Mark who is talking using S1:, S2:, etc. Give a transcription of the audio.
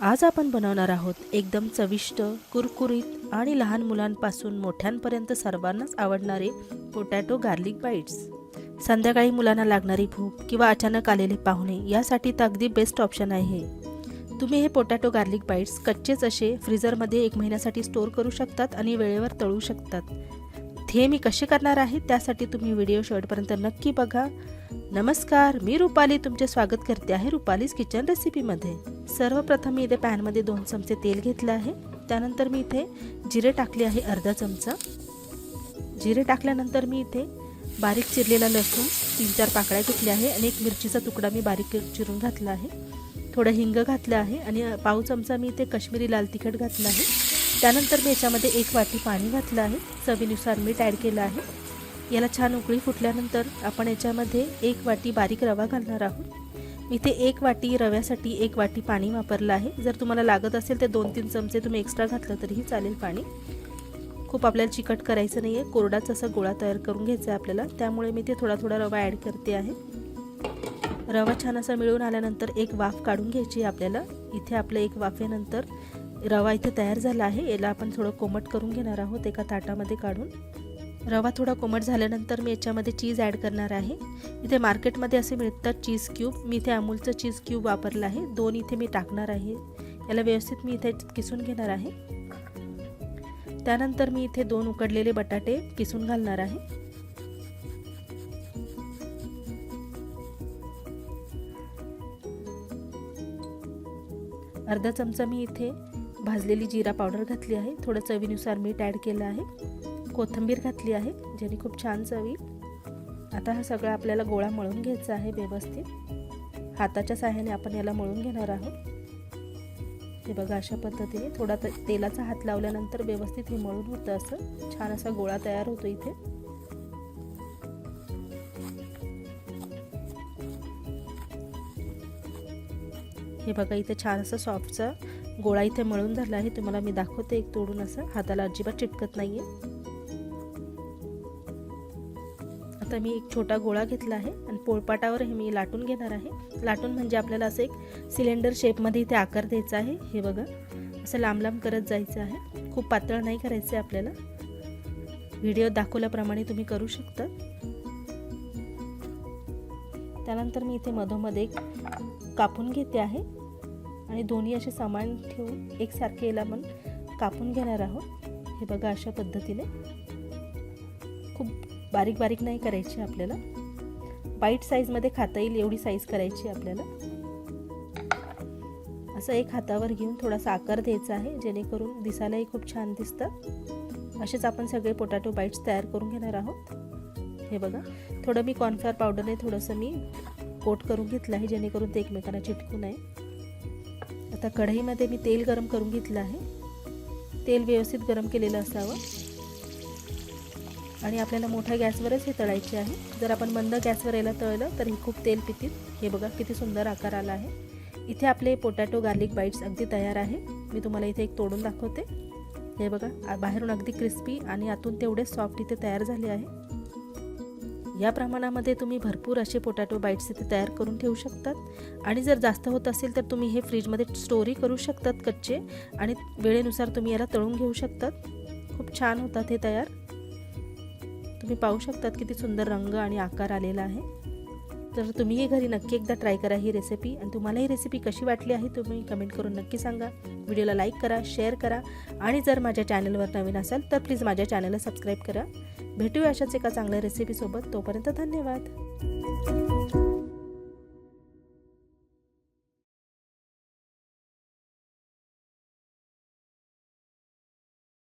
S1: आज आपण बनवणार आहोत एकदम चविष्ट कुरकुरीत आणि लहान मुलांपासून मोठ्यांपर्यंत सर्वांनाच आवडणारे पोटॅटो गार्लिक बाईट्स संध्याकाळी मुलांना लागणारी भूक किंवा अचानक आलेले पाहुणे यासाठी तर अगदी बेस्ट ऑप्शन आहे. तुम्ही हे पोटॅटो गार्लिक बाईट्स कच्चेच असे फ्रीजरमध्ये एक महिन्यासाठी स्टोअर करू शकतात आणि वेळेवर तळू शकतात. ते मी कसे करणार आहे त्यासाठी तुम्ही व्हिडिओ शेवटपर्यंत नक्की बघा. नमस्कार मी रुपाली तुमचे स्वागत करते आहे रुपालीज किचन रेसिपीमध्ये सर्वप्रथम मी इथे पॅनमध्ये दोन चमचे तेल घेतलं आहे. त्यानंतर मी इथे जिरे टाकले आहे अर्धा चमचा. जिरे टाकल्यानंतर मी इथे बारीक चिरलेला लसूण तीन चार पाकळ्या घेतल्या आहे आणि एक मिरचीचा तुकडा मी बारीक चिरून घातला आहे. थोडं हिंग घातलं आहे आणि पाव चमचा मी इथे कश्मीरी लाल तिखट घातलं आहे. त्यानंतर मी याच्यामध्ये एक वाटी पाणी घातलं आहे. चवीनुसार मीठ ॲड केलं आहे. याला छान उकळी फुटल्यानंतर आपण याच्यामध्ये एक वाटी बारीक रवा घालणार आहोत. इथे एक वाटी रव्यासाठी एक वाटी पाणी वापरलं आहे. जर तुम्हाला लागत असेल तर दोन तीन चमचे तुम्ही एक्स्ट्रा घातलं तरीही चालेल पाणी. खूप आपल्याला चिकट करायचं नाही आहे कोरडाच असा गोळा तयार करून घ्यायचा आहे आपल्याला. त्यामुळे मी ते थोडा थोडा रवा ॲड करते आहे. रवा छान असा मिळून आल्यानंतर एक वाफ काढून घ्यायची आहे आपल्याला. इथे आपलं एक वाफेनंतर रवा इथे तयार झाला आहे. याला आपण थोडं कोमट करून घेणार आहोत एका ताटामध्ये काढून. रवा थोडा कोमट झाल्यानंतर मी याच्यामध्ये चीज ॲड करणार आहे. इथे मार्केटमध्ये असे मिळतात चीज क्यूब मी इथे अमूलचं चीज क्यूब वापरलं आहे. दोन इथे मी टाकणार आहे. याला व्यवस्थित मी इथे किसून घेणार आहे. त्यानंतर मी इथे दोन उकडलेले बटाटे किसून घालणार आहे. अर्धा चमचा मी इथे भाजलेली जिरा पावडर घातली आहे. थोडं चवीनुसार मीठ ॲड केलं आहे. कोथिंबीर घातली आहे ज्याने खूप छान चवी. आता हा सगळा आपल्याला गोळा मळून घ्यायचा आहे व्यवस्थित. हाताच्या साह्याने आपण याला मळून घेणार आहोत. हे बघा अशा पद्धतीने थोडा तेलाचा हात लावल्यानंतर व्यवस्थित हे मळून होतं असं. छान असा गोळा तयार होतो इथे. हे बघा इथे छान असं सॉफ्टचा गोळा इथे मळून झाला आहे. तुम्हाला मी दाखवते एक तोडून असं. हाताला अजिबात चिटकत आहे आता मी एक छोटा गोळा घेतला आहे आणि पोळपाटावर हे मी लाटून घेणार आहे. लाटून म्हणजे आपल्याला असं एक सिलेंडर शेपमध्ये इथे आकार द्यायचा आहे. हे बघा. असं लांब लांब करत जायचं आहे. खूप पातळ नाही करायचं आहे आपल्याला. व्हिडिओ दाखवल्याप्रमाणे तुम्ही करू शकता. त्यानंतर मी इथे मधोमध्ये एक कापून घेते आहे. आणि दोन्ही असे सामान ठेवून एकसारखे याला पण कापून घेणार आहोत. हे बघा अशा पद्धतीने. खूप बारीक बारीक नाही करायची आपल्याला. बाईट साईजमध्ये खाता येईल एवढी साईज करायची आपल्याला. असं एक हातावर घेऊन थोडासा आकार द्यायचा आहे जेणेकरून दिसायलाही खूप छान दिसतं. असेच आपण सगळे पोटॅटो बाईट्स तयार करून घेणार आहोत. हे बघा थोडं मी कॉर्नफ्लॉर पावडरने थोडंसं मी कोट करून घेतलं आहे जेणेकरून ते एकमेकांना चिटकू नये. आता कढईमध्ये मी तेल गरम करून घेतलं आहे. तेल व्यवस्थित गरम केलेलं असावं. आणि आपल्याला मोठ्या गॅसवरच हे तळायचे आहे. जर आपण मंद गॅसवर याला तळलं तर हे खूप तेल पितील. हे बघा किती सुंदर आकार आला आहे. इथे आपले पोटॅटो गार्लिक बाईट्स अगदी तयार आहे. मी तुम्हाला इथे एक तोडून दाखवते. हे बघा बाहेरून अगदी क्रिस्पी आणि आतून तेवढे सॉफ्ट इथे तयार झाले आहे. या प्रमाणामध्ये तुम्ही भरपूर असे पोटॅटो बाईट्स इथे तयार करून ठेवू शकतात. आणि जर जास्त होत असेल तर तुम्ही हे फ्रीजमध्ये स्टोरी करू शकतात कच्चे. आणि वेळेनुसार तुम्ही याला तळून घेऊ शकतात. खूप छान होतात हे तयार. तुम्ही पाहू शकतात किती सुंदर रंग आणि आकार आलेला आहे. तर तुम्हीही घरी नक्की एकदा ट्राय करा ही रेसिपी आणि तुम्हाला ही रेसिपी कशी वाटली आहे तुम्ही कमेंट करून नक्की सांगा. व्हिडिओला लाईक करा शेअर करा. आणि जर माझ्या चॅनलवर नवीन असाल तर प्लीज माझ्या चॅनलला सबस्क्राईब करा. भेटूया अशाच एका चांगल्या रेसिपीसोबत तोपर्यंत धन्यवाद.